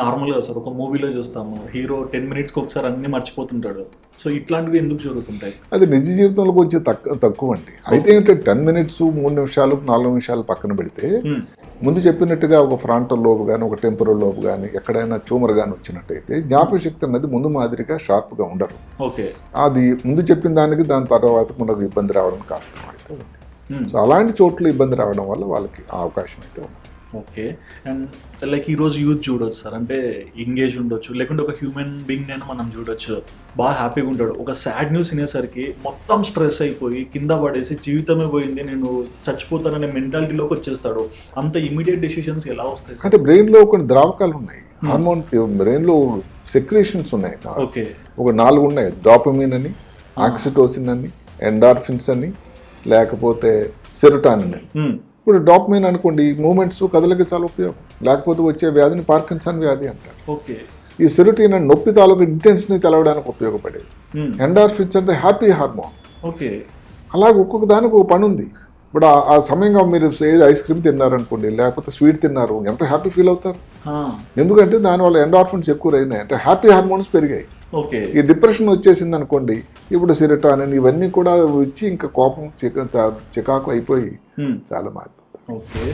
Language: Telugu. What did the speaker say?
నార్మల్గా సార్ ఒక మూవీలో చూస్తాము. హీరో టెన్ మినిట్స్కి ఒకసారి అన్ని మర్చిపోతుంటాడు. సో ఇట్లాంటివి ఎందుకు జరుగుతుంటాయి? అది నిజ జీవితంలో కొంచెం తక్కువ తక్కువ అండి అయితే ఏంటంటే టెన్ మినిట్స్ మూడు నిమిషాలు నాలుగు నిమిషాలు పక్కన పెడితే. ముందు చెప్పినట్టుగా ఒక ఫ్రాంటల్ లోబ్ కానీ ఒక టెంపరల్ లోబ్ కానీ ఎక్కడైనా ట్యూమర్ కానీ వచ్చినట్టయితే జ్ఞాపక శక్తి అనేది ముందు మాదిరిగా షార్ప్గా ఉండరు. ఓకే. అది ముందు చెప్పిన దానికి దాని తర్వాత మనకు ఇబ్బంది రావడం కష్టం అయితే ఉంది. సో అలాంటి చోట్ల ఇబ్బంది రావడం వల్ల వాళ్ళకి ఆ అవకాశం అయితే ఉంది. ఓకే. అండ్ లైక్ ఈరోజు యూత్ చూడొచ్చు సార్. అంటే ఎంగేజ్ ఉండొచ్చు. లేకుంటే ఒక హ్యూమన్ బీయింగ్ నేను మనం చూడొచ్చు. బాగా హ్యాపీగా ఉంటాడు. ఒక సాడ్ న్యూస్ వినేసరికి మొత్తం స్ట్రెస్ అయిపోయి కింద పడేసి జీవితమే పోయింది. నేను చచ్చిపోతాననే మెంటాలిటీలోకి వచ్చేస్తాడు. అంత ఇమీడియట్ డెసిషన్స్ ఎలా వస్తాయి అంటే బ్రెయిన్లో కొన్ని ద్రావకాలు ఉన్నాయి. హార్మోన్ బ్రెయిన్లో సెక్రేషన్స్ ఉన్నాయి. ఓకే. ఒక నాలుగు ఉన్నాయి. డాపమిన్ అని ఆక్సిటోసిన్ అని ఎండార్ఫిన్స్ అని లేకపోతే సెరోటానిన్ అని. Hmm. ఇప్పుడు డాపమిన్ అనుకోండి మూమెంట్స్ కథలకి చాలా ఉపయోగం. లేకపోతే వచ్చే వ్యాధిని పార్కిన్సన్ వ్యాధి అంటారు. ఓకే. ఈ సెరోటిన్ అని నొప్పి తాలూకు ఇంటెన్స్ని తెలవడానికి ఉపయోగపడేది. Hmm. ఎండార్ఫిన్స్ అంటే హ్యాపీ హార్మోన్ ఓకే. అలాగే ఒక్కొక్క దానికి ఒక పని ఉంది ఇప్పుడు ఆ- సమయంగా మీరు ఏది ఐస్ క్రీమ్ తిన్నారనుకోండి లేకపోతే స్వీట్ తిన్నారు ఎంత హ్యాపీ ఫీల్ అవుతారు. ఎందుకంటే దానివల్ల ఎండార్ఫిన్స్ ఎక్కువ అయినాయి అంటే హ్యాపీ హార్మోన్స్ పెరిగాయి. ఈ డిప్రెషన్ వచ్చేసింది అనుకోండి ఇప్పుడు సిరటానిన్ ఇవన్నీ కూడా వచ్చి ఇంకా కోపం చిక చికాకు అయిపోయి Hmm. చాలా మారిపోతాయి ఓకే